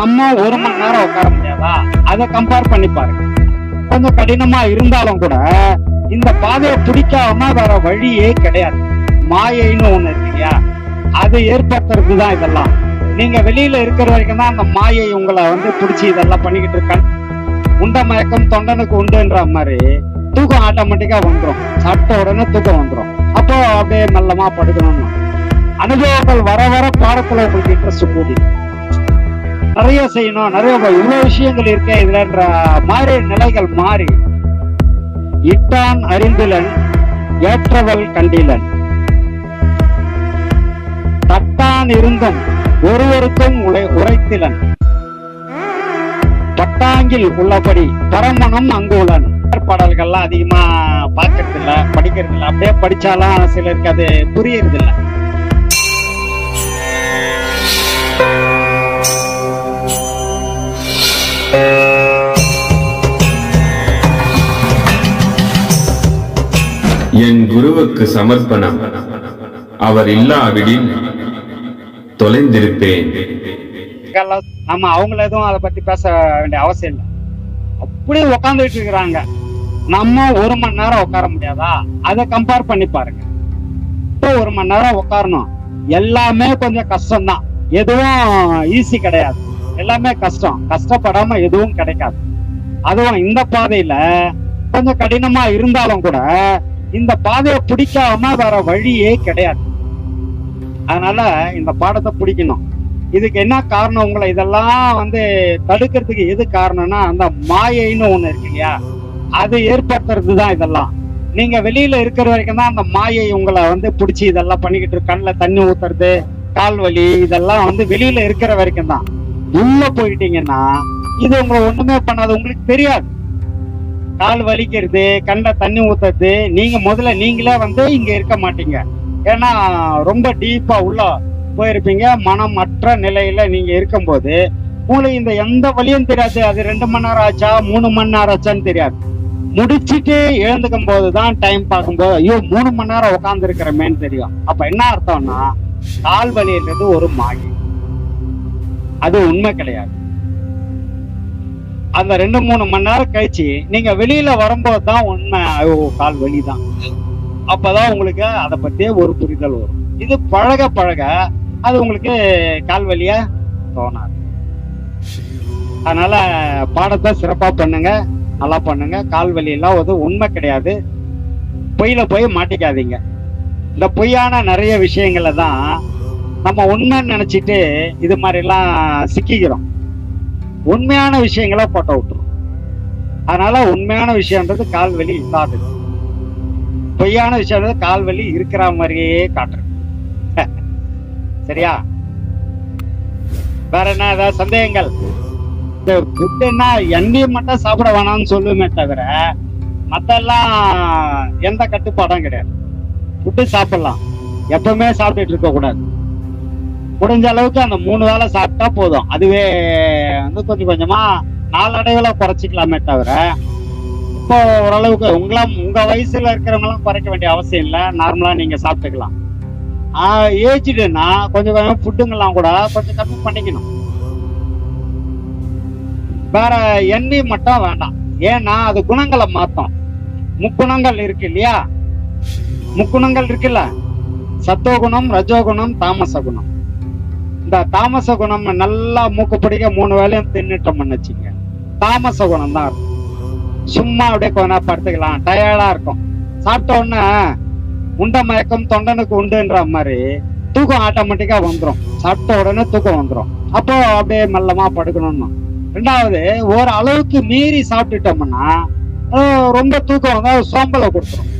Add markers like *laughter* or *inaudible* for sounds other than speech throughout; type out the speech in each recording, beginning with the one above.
நம்ம ஒரு மணி நேரம் உட்கார முடியாதா? அதை கம்பேர் பண்ணி பாருங்க. கொஞ்சம் கடினமா இருந்தாலும் கூட இந்த பாதையை பிடிக்காம வேற வழியே கிடையாது. மாயைன்னு ஒண்ணு இருக்கு இல்லையா? அது ஏற்படுத்துறது தான் இதெல்லாம். நீங்க வெளியில இருக்கிற வரைக்கும் தான் அந்த மாயை உங்களை வந்து பிடிச்சி இதெல்லாம் பண்ணிக்கிட்டு இருக்காங்க. உண்ட மயக்கம் தொண்டனுக்கு உண்டுன்ற மாதிரி தூக்கம் ஆட்டோமேட்டிக்கா வந்துடும் சாப்பிட்ட உடனே தூக்கம் வந்துடும் அப்போ அப்படியே மெல்லமா படுக்கணும்னு. அனுபவங்கள் வர வர பாடத்துல உங்களுக்கு இன்ட்ரெஸ்ட் கூடி நிறைய செய்யணும் நிறைய இவ்வளவு விஷயங்கள் இருக்க இதுலன்ற மாறி நிலைகள் மாறி இட்டான் அறிந்திலன் ஏற்றவள் கண்டிலன். தட்டான் இருந்தும் ஒருவருக்கும் உரை உரைத்திலன். பட்டாங்கில் உள்ளபடி பரமணம் அங்குலன் பாடல்கள்லாம் அதிகமா பார்க்கறது இல்ல படிக்கிறது இல்லை அப்படியே படிச்சாலும் சிலருக்கு அது புரியறது குருவுக்கு சமர்ப்பணம். அவர் இல்லாவிடில் தொலைந்திருப்பேன். நம்ம அவங்கள எதுவும் அதை பத்தி பேச வேண்டிய அவசியம் இல்லை. அப்படியே உட்காந்துட்டு இருக்கிறாங்க. நம்ம ஒரு மணி நேரம் உட்கார முடியாதா? அதை கம்பேர் பண்ணி பாருங்க. இப்போ ஒரு மணி நேரம் உட்காரணும் எல்லாமே கொஞ்சம் கஷ்டம்தான். எதுவும் ஈஸி கிடையாது. எல்லாமே கஷ்டம். கஷ்டப்படாம எதுவும் கிடைக்காது. அதுவும் இந்த பாதையில கொஞ்சம் கடினமா இருந்தாலும் கூட இந்த பாதையை பிடிக்காம வேற வழியே கிடையாது. அதனால இந்த பாடத்தை பிடிக்கணும். இதுக்கு என்ன காரணம்? உங்களை இதெல்லாம் வந்து தடுக்கிறதுக்கு எது காரணம்னா அந்த மாயைன்னு ஒண்ணு இருக்கு இல்லையா? அது ஏற்படுத்துறது தான் இதெல்லாம். நீங்க வெளியில இருக்கிற வரைக்கும் தான் அந்த மாயை உங்களை வந்து பிடிச்சி இதெல்லாம் பண்ணிக்கிட்டு இருக்கு. கண்ணுல தண்ணி ஊத்துறது கால் வலி இதெல்லாம் வந்து வெளியில இருக்கிற வரைக்கும் தான். உள்ள போயிட்டீங்கன்னா இது உங்களை ஒண்ணுமே பண்ணாது. உங்களுக்கு தெரியாது. கால் வலிக்கிறது கண்ட தண்ணி ஊத்துறது நீங்க முதல்ல நீங்களே வந்து இங்க இருக்க மாட்டீங்க. ஏன்னா ரொம்ப டீப்பா உள்ள போயிருப்பீங்க. மனமற்ற நிலையில நீங்க இருக்கும்போது உங்களுக்கு இந்த எந்த வழியும் தெரியாது. அது ரெண்டு மணி நேரம் ஆச்சா மூணு மணி நேரம் ஆச்சான்னு தெரியாது. முடிச்சுட்டு எழுந்துக்கும் போது தான் டைம் பார்க்கும்போது ஐயோ மூணு மணி நேரம் உட்கார்ந்து இருக்கிறமேன்னு தெரியும். அப்ப என்ன அர்த்தம்னா கால் வலின்றது ஒரு மாயை. அது உண்மை கிடையாது. அந்த ரெண்டு மூணு மணி நேரம் கழிச்சு நீங்க வெளியில வரும்போது தான் உண்மை. ஐயோ கால் வலி தான் அப்பதான் உங்களுக்கு அதை பத்தியே ஒரு புரிதல் வரும். இது பழக பழக அது உங்களுக்கு கால் வலியா தோணாது. அதனால பாடத்தை சிறப்பா பண்ணுங்க நல்லா பண்ணுங்க. கால் வலியெல்லாம் ஒரு உண்மை கிடையாது. பொய்யில போய் மாட்டிக்காதீங்க. இந்த பொய்யான நிறைய விஷயங்களை தான் நம்ம உண்மைன்னு நினைச்சிட்டு இது மாதிரி எல்லாம் சிக்கிக்கிறோம். உண்மையான விஷயங்களை போட்ட விட்டுரும். அதனால உண்மையான விஷயம்ன்றது கால் வலி இல்லாதது. பொய்யான விஷயம்ன்றது கால் வலி இருக்கிற மாதிரியே காட்டுறது. *laughs* சரியா? வேற என்ன ஏதாவது சந்தேகங்கள்? இந்த ஃபுட்டுன்னா எண்ணெய் மட்டும் சாப்பிட வேணாம்னு சொல்லுமே தவிர மத்தெல்லாம் எந்த கட்டுப்பாடும் கிடையாது. ஃபுட்டு சாப்பிடலாம். எப்பவுமே சாப்பிட்டுட்டு இருக்க கூடாது முடிஞ்ச அளவுக்கு அந்த மூணு வேளை சாப்பிட்டா போதும். அதுவே வந்து கொஞ்சம் கொஞ்சமா நாளடைவில் குறைச்சிக்கலாமே தவிர இப்போ ஓரளவுக்கு உங்களாம் உங்க வயசுல இருக்கிறவங்களாம் குறைக்க வேண்டிய அவசியம் இல்லை. நார்மலா நீங்க சாப்பிட்டுக்கலாம். ஏஜ்டுன்னா கொஞ்சம் கொஞ்சம் ஃபுட்டுங்கெல்லாம் கூட கொஞ்சம் கம்மி பண்ணிக்கணும். வேற எண்ணெய் மட்டும் வேண்டாம். ஏன்னா அது குணங்களை மாத்தம். முக்குணங்கள் இருக்கு இல்லையா? முக்குணங்கள் இருக்குல்ல? சத்தோகுணம் ரஜோகுணம் தாமச குணம் இந்த தாமச குணம் நல்லா மூக்கு பிடிக்க மூணு வேலையும் தின்னுட்டோம்னு வச்சுங்க. தாமச குணம் தான் இருக்கும் சும்மா அப்படியே கொஞ்ச நேரம் படுத்துக்கலாம். டயர்டா இருக்கும். சாப்பிட்ட உடனே உண்ட மயக்கம் தொண்டனுக்கு உண்டுன்ற மாதிரி தூக்கம் ஆட்டோமேட்டிக்கா வந்துடும் சாப்பிட்ட உடனே தூக்கம் வந்துடும் அப்போ அப்படியே மெல்லமா படுக்கணும்னு. ரெண்டாவது ஒரு அளவுக்கு மீறி சாப்பிட்டுட்டோம்னா ரொம்ப தூக்கம் வந்து சோம்பலை கொடுத்துரும்.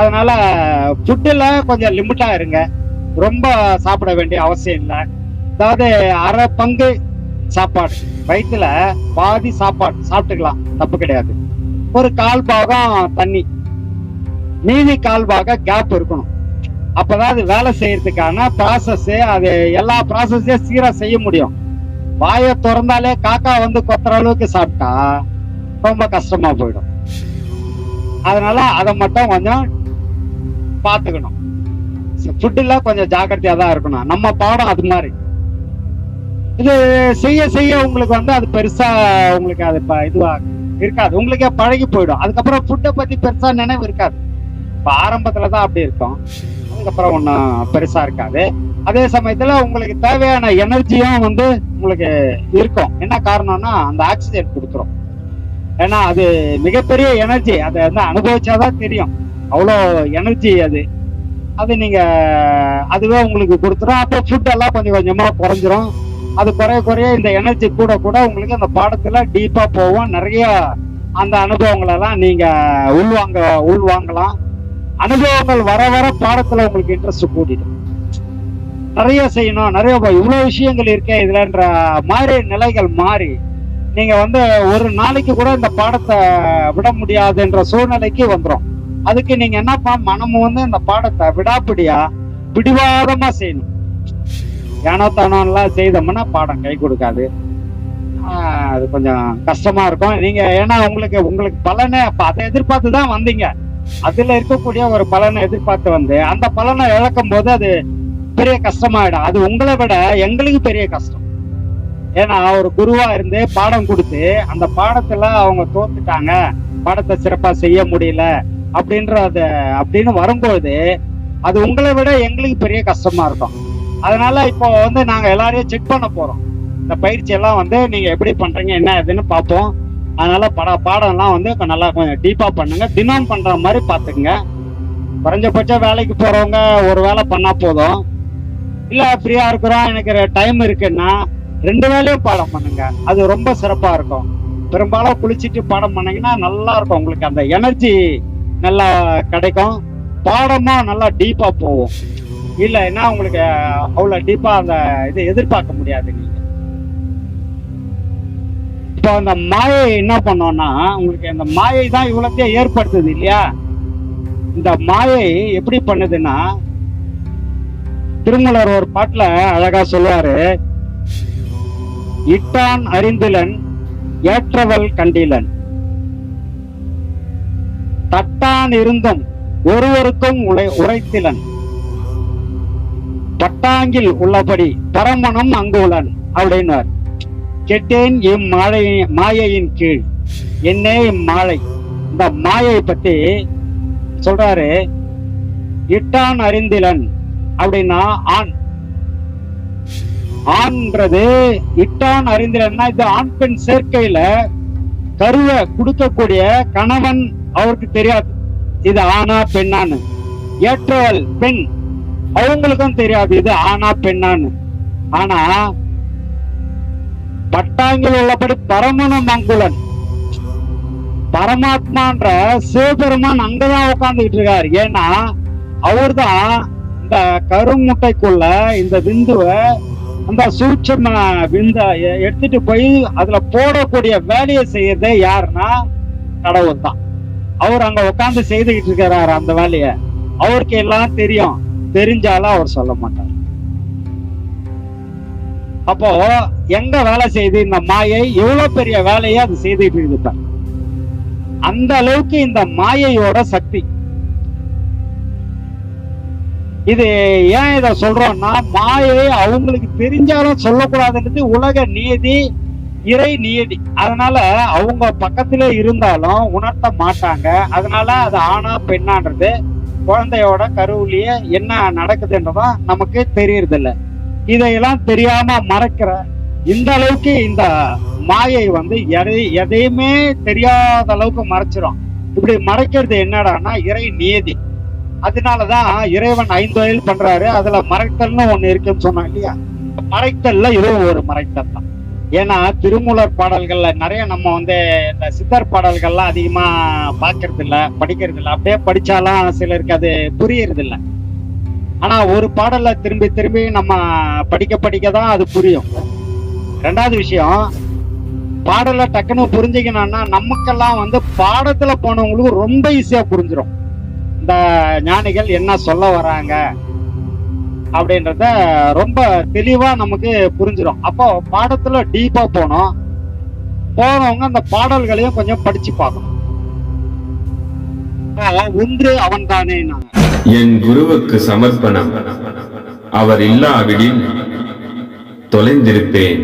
அதனால ஃபுட்டில் கொஞ்சம் லிமிட்டா இருங்க. ரொம்ப சாப்பிட வேண்டிய அவசியம் இல்லை. அதாவது அரை பங்கு சாப்பாடு. வயிற்றுல பாதி சாப்பாடு. சாப்பிட்டுக்கலாம். தப்பு கிடையாது. ஒரு கால் பாகம் தண்ணி. மீதி கால் பாகம் கேப் இருக்கணும். அப்பதான் அது வேலை செய்யறதுக்கான ப்ராசஸ் அது எல்லா ப்ராசஸையும் சீரா செய்ய முடியும். வாயை திறந்தாலே காக்கா வந்து கொத்துற அளவுக்கு சாப்பிட்டா ரொம்ப கஷ்டமா போயிடும். அதனால அதை மட்டும் கொஞ்சம் பார்த்துக்கணும். ஃபுட்டுல கொஞ்சம் ஜாக்கிரதையா தான் இருக்கணும். நம்ம பாடம் அது மாதிரி. இது செய்ய செய்ய உங்களுக்கு வந்து அது பெருசா உங்களுக்கு அது இதுவா இருக்காது. உங்களுக்கே பழகி போயிடும். அதுக்கப்புறம் ஃபுட்டை பத்தி பெருசா நினைவு இருக்காது. இப்ப ஆரம்பத்துல தான் அப்படி இருக்கும். அதுக்கப்புறம் ஒன்றும் பெருசா இருக்காது. அதே சமயத்துல உங்களுக்கு தேவையான எனர்ஜியும் வந்து உங்களுக்கு இருக்கும். என்ன காரணம்னா அந்த ஆக்சிஜன் கொடுத்துரும். ஏன்னா அது மிகப்பெரிய எனர்ஜி. அதை வந்து அனுபவிச்சாதான் தெரியும். அவ்வளோ எனர்ஜி அது. அது நீங்க அதுவே உங்களுக்கு கொடுத்துரும். அப்போ ஃபுட் எல்லாம் கொஞ்சம் கொஞ்சமா குறைஞ்சிரும். அது குறைய குறைய இந்த எனர்ஜி கூட கூட உங்களுக்கு அந்த பாடத்துல டீப்பா போகும். நிறைய அந்த அனுபவங்களை எல்லாம் நீங்க உள்வாங்க உள்வாங்கலாம். அனுபவங்கள் வர வர பாடத்துல உங்களுக்கு இன்ட்ரெஸ்ட் கூட்டிடும் நிறைய செய்யணும் நிறைய இவ்வளவு விஷயங்கள் இருக்கே இதுலன்ற மாதிரி நிலைகள் மாறி நீங்க வந்து ஒரு நாளைக்கு கூட இந்த பாடத்தை விட முடியாதுன்ற சூழ்நிலைக்கு வந்துடும் அதுக்கு நீங்க என்னப்பா மனமும் வந்து இந்த பாடத்தை விடாப்பிடியா? பிடிவாதமா செய்யணும். ஏனோ எல்லாம் செய்தோம்னா பாடம் கை கொடுக்காது. அது கொஞ்சம் கஷ்டமா இருக்கும். நீங்க ஏன்னா உங்களுக்கு உங்களுக்கு பலனை அப்ப அதை எதிர்பார்த்து தான் வந்தீங்க. அதுல இருக்கக்கூடிய ஒரு பலனை எதிர்பார்த்து வந்து அந்த பலனை இழக்கும் போது அது பெரிய கஷ்டமாயிடும். அது உங்களை விட எங்களுக்கு பெரிய கஷ்டம். ஏன்னா ஒரு குருவா இருந்து பாடம் கொடுத்து அந்த பாடத்துல அவங்க தோத்துட்டாங்க. பாடத்தை சிறப்பா செய்ய முடியல. அப்படின்றத அப்படின்னு வரும்போது அது உங்களை விட எங்களுக்கு பெரிய கஷ்டமா இருக்கும். அதனால இப்போ வந்து நாங்க எல்லாரையும் செக் பண்ண போறோம். இந்த பயிற்சி எல்லாம் வந்து நீங்க எப்படி பண்றீங்க என்ன ஏதுன்னு பார்ப்போம். அதனால பட பாடம்லாம் வந்து கொஞ்சம் நல்லா கொஞ்சம் டீப்பா பண்ணுங்க. தினம் பண்ற மாதிரி பாத்துக்குங்க குறைஞ்சபட்சம் வேலைக்கு போறவங்க ஒரு வேலை பண்ணா போதும். இல்ல ஃப்ரீயா இருக்கிறோம் எனக்கு டைம் இருக்குன்னா ரெண்டு வேலையும் பாடம் பண்ணுங்க. அது ரொம்ப சிறப்பா இருக்கும். பெரும்பாலும் குளிச்சுட்டு பாடம் பண்ணீங்கன்னா நல்லா இருக்கும். உங்களுக்கு அந்த எனர்ஜி நல்லா கிடைக்கும். பாடமா நல்லா டீப்பா போகும். இல்லைன்னா உங்களுக்கு அவ்வளவு டீப்பா அந்த இது எதிர்பார்க்க முடியாது நீங்க. இப்போ அந்த மாயை என்ன பண்ணோம்னா உங்களுக்கு அந்த மாயை தான் இவ்வளத்தையும் ஏற்படுத்துது இல்லையா? இந்த மாயை எப்படி பண்ணுதுன்னா திருமலர் ஒரு பாட்டுல அழகா சொல்லுவாரு. இட்டான் அறிந்திலன் ஏற்றவள் கண்டிலன். தட்டான் இருந்தும் ஒருவருக்கும் உரை உரைத்திலன். பட்டாங்கில் உள்ளபடி பரமனும் அங்குலன் அப்படின்னார். கெட்டேன் இம்மாழை மாயையின் கீழ். என்னே இம்மாலை இந்த மாயை பத்தி சொல்றாரு இட்டான் அறிந்திலன் அப்படின்னா ஆண். ஆண்ன்றது இட்டான் அறிந்திலன்னா இது ஆண் பெண் சேர்க்கையில கருவை கொடுக்கக்கூடிய கணவன் அவருக்கு தெரியாது. இது ஆனா பெண்ணான்னு. ஏற்றவள் பெண். அவங்களுக்கும் தெரியாது இது ஆனா பெண்ணான்னு. ஆனா பட்டாங்கில் உள்ளபடி பரமண மங்குலன். பரமாத்மான்ற சிவபெருமான் அங்கதான் உட்கார்ந்துகிட்டு இருக்காரு. ஏன்னா அவர்தான் இந்த கருமுட்டைக்குள்ள இந்த விந்துவை அந்த சூட்சம விந்த எடுத்துட்டு போய் அதுல போடக்கூடிய வேலையை செய்யறதே யாருன்னா கடவுள் தான் அவர் அங்க உட்கார்ந்து செய்துகிட்டு இருக்கிறாரு அந்த வேலையை. அவருக்கு எல்லாம் தெரியும். தெரிஞ்சாலும் அவர் சொல்ல மாட்டார். அப்போ எங்க வேலை செய்து இந்த மாயை எவ்வளவு பெரிய வேலையை அது செய்துட்டு இருந்துட்டார் அந்த அளவுக்கு இந்த மாயையோட சக்தி. இது ஏன் இத சொல்றோம்னா மாயை அவங்களுக்கு தெரிஞ்சாலும் சொல்லக்கூடாதுன்றது உலக நீதி இறை நியதி அதனால அவங்க பக்கத்துல இருந்தாலும் உணர்த்த மாட்டாங்க. அதனால அது ஆணா பெண்ணான்றது குழந்தையோட கருவிலேயே என்ன நடக்குதுன்றதும் நமக்கு தெரியறதில்ல. இதையெல்லாம் தெரியாம மறைக்கிற இந்த அளவுக்கு இந்த மாயை வந்து எதை எதையுமே தெரியாத அளவுக்கு மறைச்சிரும். இப்படி மறைக்கிறது என்னடான்னா இறை நியதி அதனாலதான் இறைவன் ஐந்து வயல் பண்றாரு. அதுல மறைத்தல்னு ஒண்ணு இருக்குன்னு சொன்னாங்க இல்லையா? மறைத்தல்ல இதுவும் ஒரு மறைத்தல் தான். ஏன்னா திருமூலர் பாடல்கள்ல நிறைய நம்ம வந்து இந்த சித்தர் பாடல்கள்லாம் அதிகமா பாக்குறது இல்ல படிக்கிறது இல்ல அப்படியே படிச்சாலும் சிலருக்கு அது புரியறது இல்ல ஆனா ஒரு பாடல்ல திரும்பி திரும்பி நம்ம படிக்க படிக்க தான் அது புரியும். ரெண்டாவது விஷயம் பாடலை டக்குன்னு புரிஞ்சுக்கணும்னா நமக்கெல்லாம் வந்து பாடத்துல போனவங்களுக்கு ரொம்ப ஈஸியா புரிஞ்சிடும் இந்த ஞானிகள் என்ன சொல்ல வராங்க? அப்படின்றத ரொம்ப தெளிவா நமக்கு புரிஞ்சிடும் அப்போ பாடத்துல டீப்பா போனோம். போனவங்க அந்த பாடல்களையும் கொஞ்சம் படிச்சு பார்க்கணும். ஒன்று அவன் தானே என் குருவுக்கு சமர்ப்பணம். அவர் இல்லாவிடில் தொலைந்திருப்பேன்.